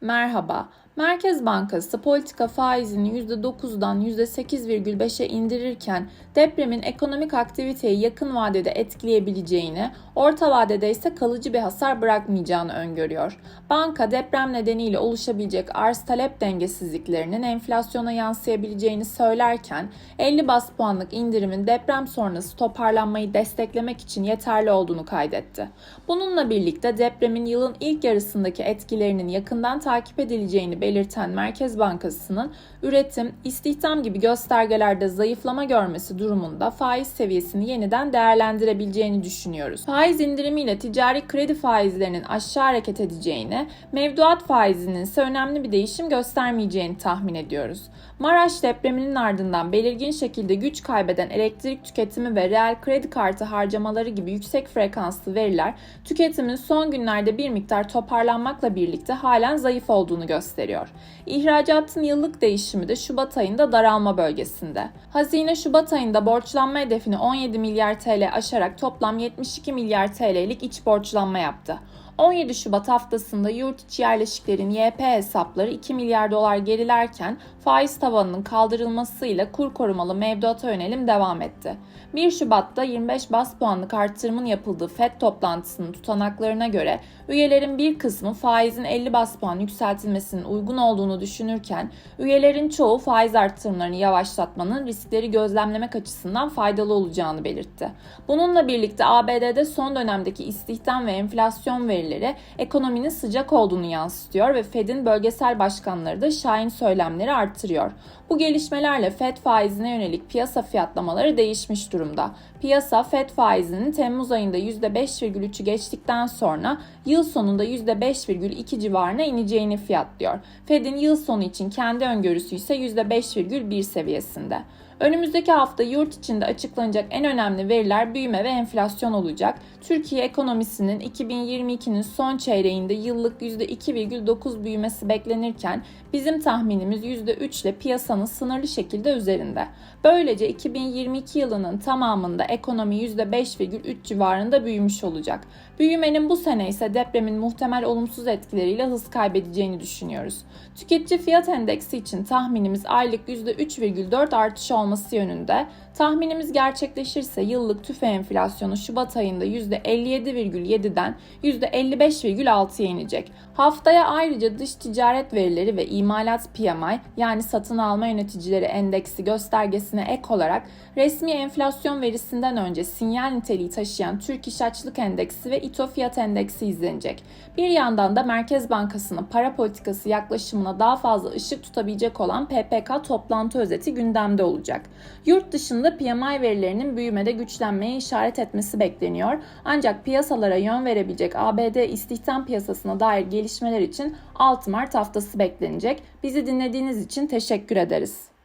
Merhaba. Merkez Bankası politika faizini %9'dan %8,5'e indirirken depremin ekonomik aktiviteyi yakın vadede etkileyebileceğini, orta vadede ise kalıcı bir hasar bırakmayacağını öngörüyor. Banka deprem nedeniyle oluşabilecek arz talep dengesizliklerinin enflasyona yansıyabileceğini söylerken 50 bas puanlık indirimin deprem sonrası toparlanmayı desteklemek için yeterli olduğunu kaydetti. Bununla birlikte depremin yılın ilk yarısındaki etkilerinin yakından takip edileceğini belirten Merkez Bankası'nın üretim, istihdam gibi göstergelerde zayıflama görmesi durumunda faiz seviyesini yeniden değerlendirebileceğini düşünüyoruz. Faiz indirimiyle ticari kredi faizlerinin aşağı hareket edeceğini, mevduat faizinin ise önemli bir değişim göstermeyeceğini tahmin ediyoruz. Maraş depreminin ardından belirgin şekilde güç kaybeden elektrik tüketimi ve reel kredi kartı harcamaları gibi yüksek frekanslı veriler tüketimin son günlerde bir miktar toparlanmakla birlikte halen zayıf olduğunu gösteriyor. İhracatın yıllık değişimi de Şubat ayında daralma bölgesinde. Hazine Şubat ayında borçlanma hedefini 17 milyar TL aşarak toplam 72 milyar TL'lik iç borçlanma yaptı. 17 Şubat haftasında yurt içi yerleşiklerin YP hesapları 2 milyar dolar gerilerken faiz tavanının kaldırılmasıyla kur korumalı mevduata yönelim devam etti. 1 Şubat'ta 25 bas puanlık artırımın yapıldığı FED toplantısının tutanaklarına göre üyelerin bir kısmı faizin 50 bas puan yükseltilmesinin uygun olduğunu düşünürken üyelerin çoğu faiz artırımlarını yavaşlatmanın riskleri gözlemlemek açısından faydalı olacağını belirtti. Bununla birlikte ABD'de son dönemdeki istihdam ve enflasyon verileri ekonominin sıcak olduğunu yansıtıyor ve Fed'in bölgesel başkanları da şahin söylemleri artırıyor. Bu gelişmelerle Fed faizine yönelik piyasa fiyatlamaları değişmiş durumda. Piyasa Fed faizinin Temmuz ayında %5,3'ü geçtikten sonra yıl sonunda %5,2 civarına ineceğini fiyatlıyor. Fed'in yıl sonu için kendi öngörüsü ise %5,1 seviyesinde. Önümüzdeki hafta yurt içinde açıklanacak en önemli veriler büyüme ve enflasyon olacak. Türkiye ekonomisinin 2022'nin son çeyreğinde yıllık %2,9 büyümesi beklenirken bizim tahminimiz %3 ile piyasanın sınırlı şekilde üzerinde. Böylece 2022 yılının tamamında ekonomi %5,3 civarında büyümüş olacak. Büyümenin bu sene ise depremin muhtemel olumsuz etkileriyle hız kaybedeceğini düşünüyoruz. Tüketici fiyat endeksi için tahminimiz aylık %3,4 artış olması yönünde. Tahminimiz gerçekleşirse yıllık tüfe enflasyonu Şubat ayında %57,7'den %55,6'ya inecek. Haftaya ayrıca dış ticaret verileri ve imalat PMI yani satın alma yöneticileri endeksi göstergesine ek olarak resmi enflasyon verisinden önce sinyal niteliği taşıyan Türk İş Açlık Endeksi ve İTO Fiyat Endeksi izlenecek. Bir yandan da Merkez Bankası'nın para politikası yaklaşımına daha fazla ışık tutabilecek olan PPK toplantı özeti gündemde olacak. Yurt dışında PMI verilerinin büyümede güçlenmeye işaret etmesi bekleniyor. Ancak piyasalara yön verebilecek ABD istihdam piyasasına dair gelişmeler için 6 Mart haftası beklenecek. Bizi dinlediğiniz için teşekkür ederiz.